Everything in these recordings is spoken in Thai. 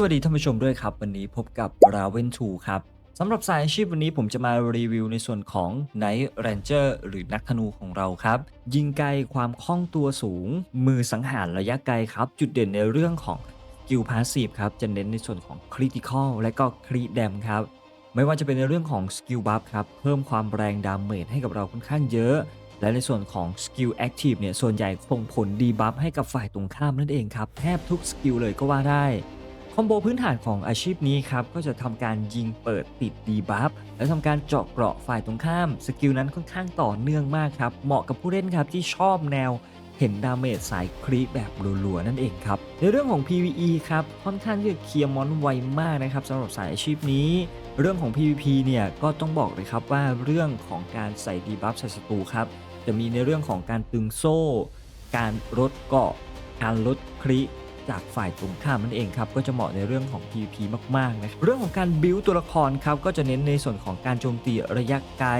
สวัสดีท่านผู้ชมด้วยครับ วันนี้พบกับ Raven 2ครับสำหรับสายอาชีพวันนี้ผมจะมารีวิวในส่วนของ Night Ranger หรือนักธนูของเราครับ ยิงไกลความคล่องตัวสูง มือสังหารระยะไกลครับ จุดเด่นในเรื่องของสกิลพาสซีฟครับ จะเน้นในส่วนของ Critical และก็ Crit Dam ครับ ไม่ว่าจะเป็นในเรื่องของสกิลบัฟครับ เพิ่มความแรงดาเมจให้กับเราค่อนข้างเยอะ และในส่วนของสกิลแอคทีฟเนี่ยส่วนใหญ่ส่งผลดีบัฟให้กับฝ่ายตรงข้ามนั่นเองครับแทบทุกสกิลเลยก็ว่าได้ อมโบพื้นฐานของอาชีพนี้ครับก็จะทำการยิงเปิดติดดีบัฟและทำการเจาะเกราะฝ่ายตรงข้าม สกิลนั้นค่อนข้างต่อเนื่องมากครับ เหมาะกับผู้เล่นครับที่ชอบแนวเห็นดาเมจสายครีแบบรัวๆนั่นเองครับ ในเรื่องของ PVE ครับค่อนข้างที่จะเคลียร์มอนไวมากนะครับสำหรับสายอาชีพนี้ เรื่องของ PVP เนี่ยก็ต้องบอกเลยครับว่าเรื่องของการใส่ดีบัฟใส่ศัตรูครับจะมีในเรื่องของการตึงโซ่ การลดเกาะ การลดคริ จากฝ่ายตรงข้ามนั่นเองครับก็จะเหมาะในเรื่องของ PVP มากๆนะครับเรื่องของการบิวตัวละครครับก็จะเน้นในส่วนของการโจมตีระยะไกล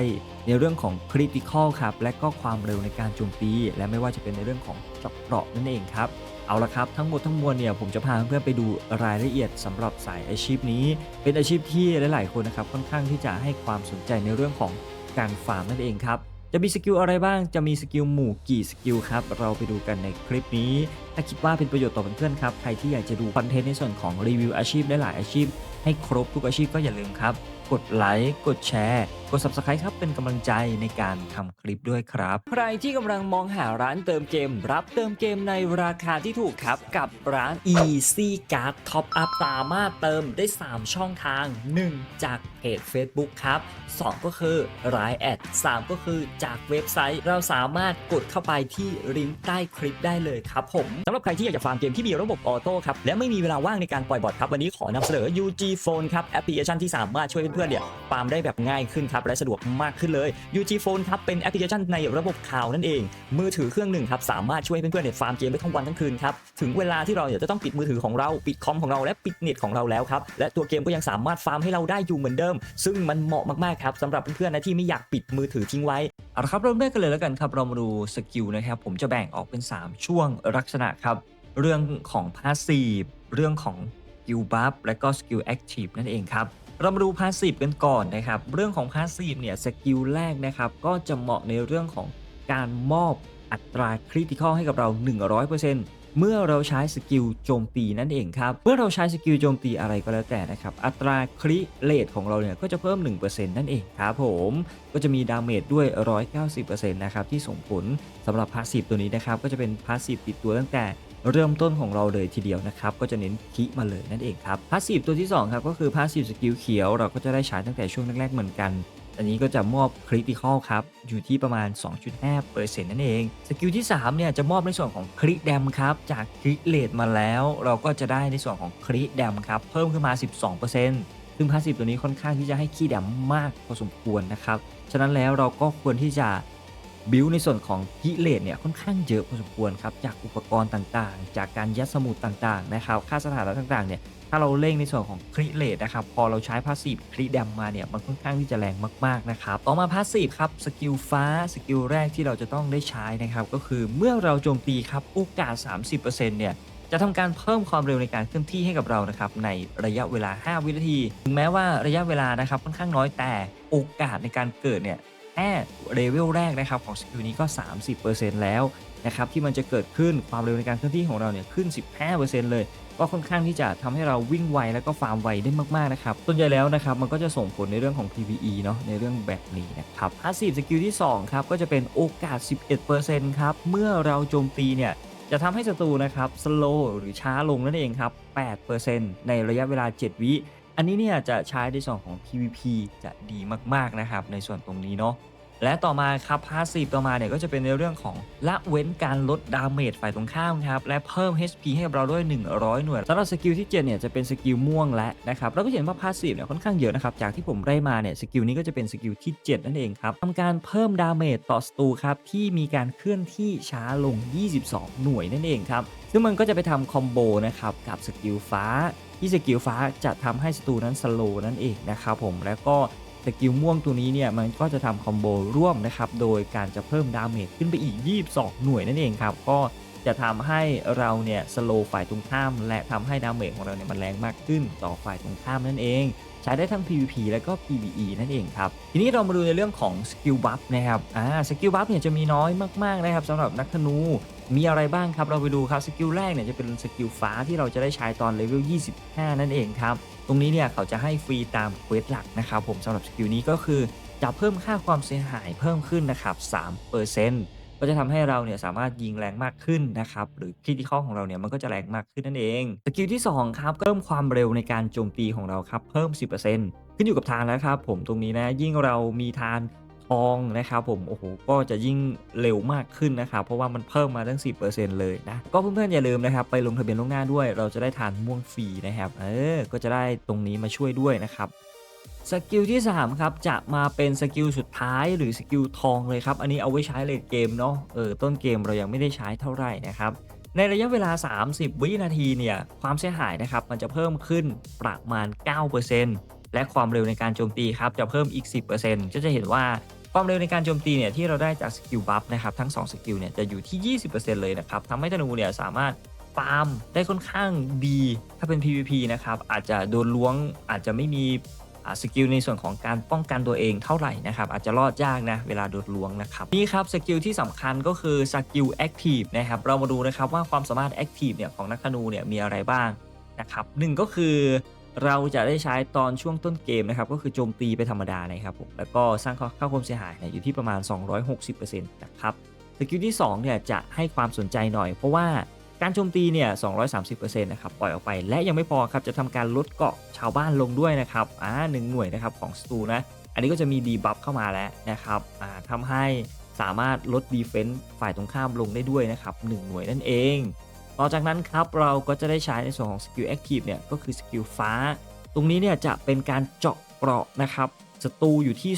ในเรื่องของคริติคอลครับและก็ความเร็วในการโจมตี และไม่ว่าจะเป็นในเรื่องของจาะเกราะนั่นเองครับเอาละครับทั้งหมดทั้งมวลเนี่ยผมจะพาเพื่อนๆไปดูรายละเอียดสำหรับสายอาชีพนี้ เป็นอาชีพที่หลาย ๆ คนนะครับค่อนข้างที่จะให้ความสนใจในเรื่องของการฟาร์มนั่นเองครับ จะมีสกิลอะไรบ้าง จะมีสกิลหมู่กี่สกิลครับ เราไปดูกันในคลิปนี้ ถ้าคิดว่าเป็นประโยชน์ต่อเพื่อนๆครับ ใครที่อยากจะดูคอนเทนต์ในส่วนของรีวิวอาชีพหลายๆอาชีพ ให้ครบทุกอาชีพก็อย่าลืมครับ กดไลค์ กดแชร์กด Subscribe ครับเป็นกำลังใจในการทำคลิปด้วยครับ ใครที่กำลังมองหาร้านเติมเกม รับเติมเกมในราคาที่ถูกครับกับร้าน Easy Card Top Up สามารถเติมได้ 3 ช่องทาง 1 จากเพจ Facebook ครับ 2 ก็คือ Line แอด 3 ก็คือจากเว็บไซต์ เราสามารถกดเข้าไปที่ลิงก์ใต้คลิปได้เลยครับผมสำหรับใครที่อยากจะฟาร์มเกมที่มีระบบออโต้ครับ และไม่มีเวลาว่างในการปล่อยบอทครับ วันนี้ขอนำเสนอ UG Phone ครับแอปพลิเคชันที่สามารถช่วยเพื่อนๆเนี่ยฟาร์มได้แบบง่ายขึ้นครับและสะดวกมากขึ้นเลย UG Phone ครับเป็นแอปพลิเคชันในระบบข่าวนั่นเอง มือถือเครื่องหนึ่งครับสามารถช่วยเพื่อนๆเนี่ยฟาร์มเกมได้ทั้งวันทั้งคืนครับถึงเวลาที่เราเนี่ยจะต้องปิดมือถือของเราปิดคอมของเราและปิดเน็ตของเราแล้วครับและตัวเกมก็ยังสามารถฟาร์มให้เราได้อยู่เหมือนเดิม ซึ่งมันเหมาะมากๆครับสำหรับเพื่อนๆนะที่ไม่อยากปิดมือถือทิ้งไว้เอาละครับเริ่มแรกกันเลยแล้วกันครับเรามาดูสกิลนะครับผมจะแบ่งออกเป็น 3 ช่วงลักษณะครับเรื่องของพาสซีฟเรื่องของสกิลบัฟและก็สกิลแอคทีฟนั่นเองครับ เรามาดูพาสซีฟกันก่อนนะครับ เรื่องของพาสซีฟเนี่ยสกิลแรกนะครับก็จะเหมาะในเรื่องของการมอบอัตราคริติคอลให้กับเรา 100%เมื่อเราใช้สกิลโจมตีนั่นเองครับ เมื่อเราใช้สกิลโจมตีอะไรก็แล้วแต่นะครับ อัตราคริเลทของเราเนี่ยก็จะเพิ่ม 1%นั่นเองครับผม ก็จะมีดาเมจด้วย 190%นะครับที่ส่งผลสำหรับพาสซีฟตัวนี้นะครับก็จะเป็นพาสซีฟติดตัวตั้งแต่ เริ่มต้นของเราเลยทีเดียวนะครับ ก็จะเน้นคิมาเลยนั่นเองครับพาสซีฟตัวที่ 2 ครับ ก็คือพาสซีฟสกิลเขียวเราก็จะได้ใช้ตั้งแต่ช่วงแรกๆเหมือนกันอันนี้ก็จะมอบคริติคอลครับ อยู่ที่ประมาณ 2.5%นั่นเอง สกิลที่ 3 เนี่ย จะมอบในส่วนของคริแดมครับ จากคริเลทมาแล้ว เราก็จะได้ในส่วนของคริแดมครับ เพิ่มขึ้นมา 12%ซึ่งพาสซีฟตัวนี้ค่อนข้างที่จะให้คีแดมมากพอสมควรนะครับ ฉะนั้นแล้วเราก็ควรที่จะ บิวในส่วนของกิเลสเนี่ยค่อนข้างเยอะพอสมควรครับจากอุปกรณ์ต่างๆ จากการยัดสมุดต่างๆนะครับค่าสถานะต่างๆเนี่ยถ้าเราเล่งในส่วนของคริเลตนะครับพอเราใช้พาสซีฟคริดมมาเนี่ยมันค่อนข้างที่จะแรงมากๆนะครับต่อมาพาสซีฟครับสกิลฟ้าสกิลแรกที่เราจะต้องได้ใช้นะครับก็คือเมื่อเราโจมตีครับโอกาส 30%เนี่ยจะทำการเพิ่มความเร็วในการเคลื่อนที่ให้กับเรานะครับในระยะเวลา 5 วินาที ถึงแม้ว่าระยะเวลานะครับค่อนข้างน้อยแต่โอกาสในการเกิดเนี่ย ค่เลเวลแรกนะครับของสกิลนี้ก็ 30%แล้วนะครับที่มันจะเกิดขึ้นความเร็วในการเคลื่อนที่ของเราเนี่ยขึ้น 15%เลยก็ค่อนข้างที่จะทำให้เราวิ่งไวแล้วก็ฟาร์มไวได้มากๆนะครับส่วนใหญ่แล้วนะครับมันก็จะส่งผลในเรื่องของ PVE เนาะในเรื่องแบบนี้นะครับพาสซีฟสกิลที่2ครับก็จะเป็นโอกาส 11%ครับเมื่อเราโจมตีเนี่ยจะทำให้ศัตรูนะครับสโลหรือช้าลงนั่นเองครับ 8%ในระยะเวลา 7 วิ อันนี้เนี่ยจะใช้ในส่วนของ PVP จะดีมากๆนะครับในส่วนตรงนี้เนาะและต่อมาครับพาสซีฟต่อมาเนี่ยก็จะเป็นในเรื่องของละเว้นการลดดาเมจฝ่ายตรงข้ามครับและเพิ่ม HP ให้กับเราด้วย 100 หน่วยสำหรับสกิลที่ 7 เนี่ยจะเป็นสกิลม่วงและนะครับเราก็เห็นว่าพาสซีฟเนี่ยค่อนข้างเยอะนะครับจากที่ผมได้มาเนี่ยสกิลนี้ก็จะเป็นสกิลที่ 7 นั่นเองครับทำการเพิ่มดาเมจต่อศัตรูครับที่มีการเคลื่อนที่ช้าลง 22 หน่วยนั่นเองครับซึ่งมันก็จะไปทำคอมโบนะครับกับสกิลฟ้า ที่สกิลฟ้าจะทำให้ศัตรูนั้นสโลนั่นเองนะครับผมแล้วก็สกิลม่วงตัวนี้เนี่ยมันก็จะทำคอมโบร่วมนะครับโดยการจะเพิ่มดาเมจขึ้นไปอีก 22 หน่วยนั่นเองครับก็จะทำให้เราเนี่ยสโลฝ่ายตรงข้าม และทำให้ดาเมจของเราเนี่ยมันแรงมากขึ้นต่อฝ่ายตรงข้ามนั่นเอง ใช้ได้ทั้ง PVP และก็ PVE นั่นเองครับ ทีนี้เรามาดูในเรื่องของสกิลบัฟนะครับอ่าสกิลบัฟเนี่ยจะมีน้อยมากๆนะครับสำหรับนักธนู มีอะไรบ้างครับ เราไปดูครับสกิลแรกเนี่ยจะเป็นสกิลฟ้าที่เราจะได้ใช้ตอนเลเวล 25 นั่นเองครับ ตรงนี้เนี่ยเขาจะให้ฟรีตามเควสหลักนะครับผมสำหรับสกิลนี้ก็คือจะเพิ่มค่าความเสียหายเพิ่มขึ้นนะครับ3%ก็จะทำให้เราเนี่ยสามารถยิงแรงมากขึ้นนะครับ หรือคริติคอลของเราเนี่ยมันก็จะแรงมากขึ้นนั่นเอง สกิลที่ 2 ครับเพิ่มความเร็วในการโจมตีของเราครับเพิ่ม 10%ขึ้นอยู่กับทางแล้วครับผมตรงนี้นะยิ่งเรามีทาน ทองนะครับผมโอ้โหก็จะยิ่งเร็วมากขึ้นนะครับเพราะว่ามันเพิ่มมาตั้ง 10%เลยนะก็เพื่อนๆอย่าลืมนะครับไปลงทะเบียนล่วงหน้าด้วย เราจะได้ทานม่วงฟรีนะครับเออก็จะได้ตรงนี้มาช่วยด้วยนะครับสกิลที่ 3 ครับ จะมาเป็นสกิลสุดท้ายหรือสกิลทองเลยครับ อันนี้เอาไว้ใช้เลดเกมเนาะเออต้นเกมเรายังไม่ได้ใช้เท่าไหร่นะครับ ในระยะเวลา 30 วินาทีเนี่ย ความเสียหายนะครับ มันจะเพิ่มขึ้นประมาณ 9%และความเร็วในการโจมตีครับ จะเพิ่มอีก 10%ก็จะเห็นว่า ความเร็วในการโจมตีเนี่ยที่เราได้จากสกิลบัฟนะครับทั้ง 2 สกิลเนี่ยจะอยู่ที่ 20%เลยนะครับทำให้ธนูเนี่ยสามารถฟาร์มได้ค่อนข้างดี ถ้าเป็น PVP นะครับอาจจะโดนล้วงอาจจะไม่มีสกิลในส่วนของการป้องกันตัวเองเท่าไหร่นะครับอาจจะรอดยากนะเวลาโดนล้วงนะครับนี่ครับสกิลที่สำคัญก็คือสกิลแอคทีฟนะครับเรามาดูนะครับว่าความสามารถแอคทีฟเนี่ยของนักธนูเนี่ยมีอะไรบ้างนะครับหนึ่งก็คือ เราจะได้ใช้ตอนช่วงต้นเกมนะครับก็คือโจมตีไปธรรมดานะครับผมแล้วก็สร้างค่าความเสียหายเนี่ยอยู่ที่ประมาณ 260%นะครับสกิลที่2เนี่ยจะให้ความสนใจหน่อย เพราะว่าการโจมตีเนี่ย 230%นะครับ ปล่อยออกไป และยังไม่พอครับ จะทำการลดเกาะชาวบ้านลงด้วยนะครับ อ่าหนึ่งหน่วยนะครับของสตูนะ อันนี้ก็จะมีดีบัฟเข้ามาแล้วนะครับ อ่าทำให้สามารถลดดีเฟนส์ฝ่ายตรงข้ามลงได้ด้วยนะครับ 1 หน่วยนั่นเอง ต่อจากนั้นครับเราก็จะได้ใช้ในส่วนของสกิลแอคทีฟเนี่ยก็คือสกิลฟ้า ตรงนี้เนี่ยจะเป็นการเจาะเกราะนะครับศัตรูอยู่ที่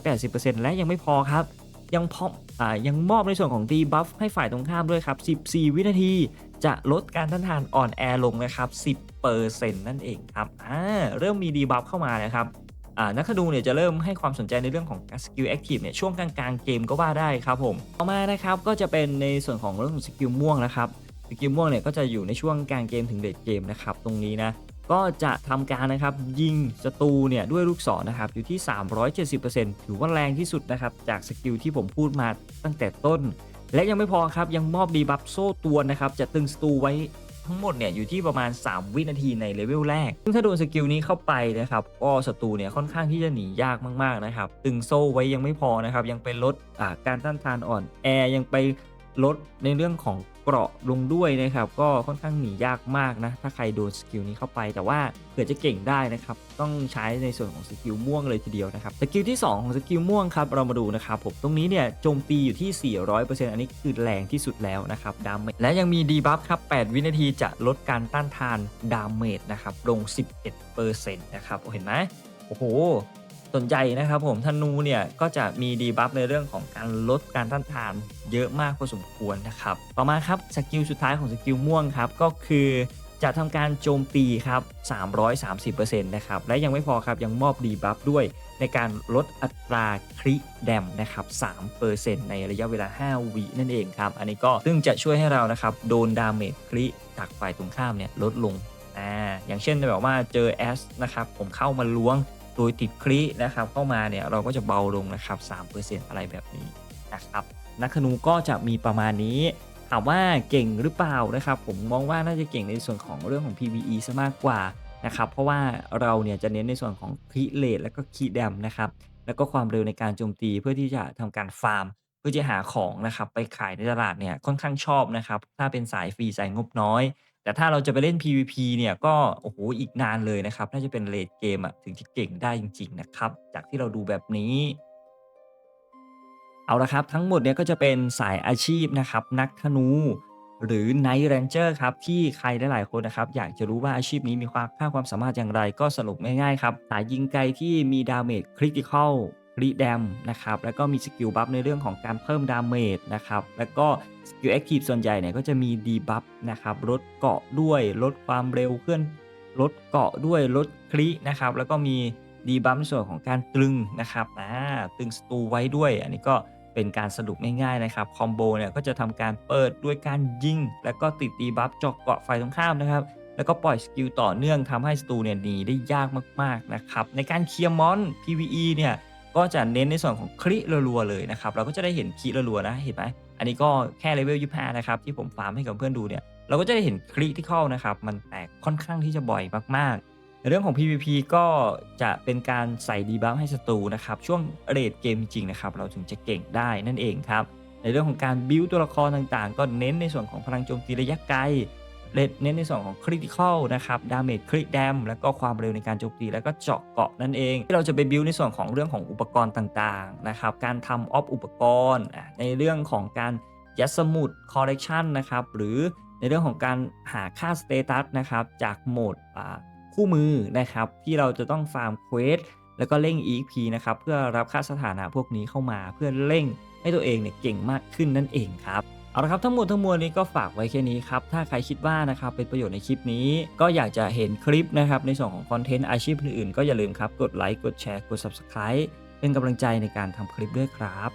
280%และยังไม่พอครับยังพออยังมอบในส่วนของดีบัฟให้ฝ่ายตรงข้ามด้วยครับ 14 วินาทีจะลดการต้านทานอ่อนแอลงนะครับ 10%นั่นเองครับอ่าเริ่มมีดีบัฟเข้ามานะครับนักธนูเนี่ยจะเริ่มให้ความสนใจในเรื่องของสกิลแอคทีฟเนี่ยช่วงกลางๆเกมก็ว่าได้ครับผม ต่อมานะครับก็จะเป็นในส่วนของเรื่องของสกิลม่วงนะครับ สกิลม่วงเนี่ยก็จะอยู่ในช่วงกลางเกมถึงเดทเกมนะครับตรงนี้นะก็จะทำการนะครับยิงศัตรูเนี่ยด้วยลูกศรนะครับอยู่ที่ 370%ถือว่าแรงที่สุดนะครับจากสกิลที่ผมพูดมาตั้งแต่ต้น และยังไม่พอครับยังมอบดีบัฟโซ่ตัวนะครับจะตึงศัตรูไว้ทั้งหมดเนี่ยอยู่ที่ประมาณ 3 วินาทีในเลเวลแรก ซึ่งถ้าโดนสกิลนี้เข้าไปนะครับก็ศัตรูเนี่ยค่อนข้างที่จะหนียากมากๆนะครับ ตึงโซ่ไว้ยังไม่พอนะครับ ยังไปลดการต้านทานอ่อนแอยังไปลดในเรื่องของ เกราะลงด้วยนะครับ ก็ค่อนข้างหนียากมากนะ ถ้าใครโดนสกิลนี้เข้าไป แต่ว่าเผื่อจะเก่งได้นะครับ ต้องใช้ในส่วนของสกิลม่วงเลยทีเดียวนะครับ สกิลที่ 2 ของสกิลม่วงครับ เรามาดูนะครับผม ตรงนี้เนี่ยโจมตีอยู่ที่ 400%อันนี้คือแรงที่สุดแล้วนะครับดาเมจและยังมีดีบัฟครับ 8 วินาทีจะลดการต้านทานดาเมจนะครับลง 11%นะครับโอ้เห็นไหมโอ้โห สนใจนะครับผมธนูเนี่ยก็จะมีดีบัฟในเรื่องของการลดการต้านทานเยอะมากพอสมควรนะครับ ต่อมาครับสกิลสุดท้ายของสกิลม่วงครับก็คือจะทำการโจมตีครับ 330%นะครับ และยังไม่พอครับ ยังมอบดีบัฟด้วยในการลดอัตราคริแดมนะครับ 3%ในระยะเวลา 5 วินั่นเองครับ อันนี้ก็ซึ่งจะช่วยให้เรานะครับ โดนดาเมจคริจากฝ่ายตรงข้ามเนี่ยลดลง อ่า อย่างเช่นแบบว่าเจอแอสนะครับ ผมเข้ามาล้วง โดยติดคลินะครับเข้ามาเนี่ยเราก็จะเบาลงนะครับ3%อะไรแบบนี้นะครับนักธนูก็จะมีประมาณนี้ถามว่าเก่งหรือเปล่านะครับ ผมมองว่าน่าจะเก่งในส่วนของเรื่องของ PVE ซะมากกว่านะครับเพราะว่าเราเนี่ยจะเน้นในส่วนของคีเลทแล้วก็คีแดมนะครับแล้วก็ความเร็วในการโจมตีเพื่อที่จะทำการฟาร์ม เพื่อจะหาของนะครับไปขายในตลาดเนี่ยค่อนข้างชอบนะครับถ้าเป็นสายฟรีสายงบน้อย แต่ถ้าเราจะไปเล่น PVP เนี่ยก็โอ้โหอีกนานเลยนะครับ น่าจะเป็นเลดเกมอะถึงจะเก่งได้จริง ๆ นะครับ จากที่เราดูแบบนี้ เอาละครับ ทั้งหมดเนี่ยก็จะเป็นสายอาชีพนะครับ นักธนู หรือ Night Ranger ครับ ที่ใครหลายๆคนนะครับ อยากจะรู้ว่าอาชีพนี้มีความค่าความสามารถอย่างไร ก็สรุปง่ายๆครับสายยิงไกลที่มีดาเมจคริติคอล ริแดมนะครับแล้วก็มีสกิลบัฟในเรื่องของการเพิ่มดาเมจนะครับแล้วก็สกิลแอคทีฟส่วนใหญ่เนี่ยก็จะมีดีบัฟนะครับลดเกาะด้วยลดความเร็วเคลื่อนลดเกาะด้วยลดครินะครับแล้วก็มีดีบัฟในส่วนของการตรึงนะครับอ่าตึงสตูไว้ด้วย อันนี้ก็เป็นการสรุปง่ายๆนะครับคอมโบเนี่ยก็จะทำการเปิดด้วยการยิง แล้วก็ติดดีบัฟเจาะเกาะไฟตรงข้ามนะครับแล้วก็ปล่อยสกิลต่อเนื่องทำให้ศัตรูเนี่ยหนีได้ยากมากๆนะครับในการเคลียร์มอน PVE เนี่ย ก็จะเน้นในส่วนของคลิรัวๆเลยนะครับ เราก็จะได้เห็นคลิรัวๆนะเห็นไหมอันนี้ก็แค่เลเวล25นะครับที่ผมฟาร์มให้กับเพื่อนดูเนี่ยเราก็จะได้เห็นคลิที่เข้านะครับ มันแตกค่อนข้างที่จะบ่อยมากๆ ในเรื่องของ PVP ก็จะเป็นการใส่ดีบัฟให้ศัตรูนะครับ ช่วงเรทเกมจริงนะครับ เราถึงจะเก่งได้นั่นเองครับ ในเรื่องของการบิวตัวละครต่างๆ ก็เน้นในส่วนของพลังโจมตีระยะไกล เน้นในส่วนของคริติคอลนะครับดาเมจคริดแดมแล้วก็ความเร็วในการโจมตีแล้วก็เจาะเกาะนั่นเอง ที่เราจะไปบิวในส่วนของเรื่องของอุปกรณ์ต่างๆนะครับการทำออฟอุปกรณ์ในเรื่องของการยัดสมุดคอลเลกชันนะครับหรือในเรื่องของการหาค่าสเตตัสนะครับจากโหมดคู่มือนะครับที่เราจะต้องฟาร์มเควสแล้วก็เร่ง EP นะครับเพื่อรับค่าสถานะพวกนี้เข้ามาเพื่อเร่งให้ตัวเองเนี่ยเก่งมากขึ้นนั่นเองครับ เอาละครับทั้งหมดทั้งมวลนี้ก็ฝากไว้แค่นี้ครับ ถ้าใครคิดว่านะครับเป็นประโยชน์ในคลิปนี้ ก็อยากจะเห็นคลิปนะครับในส่วนของคอนเทนต์อาชีพอื่นๆก็อย่าลืมครับกดไลค์กดแชร์กด Subscribe เป็นกำลังใจในการทำคลิปด้วยครับ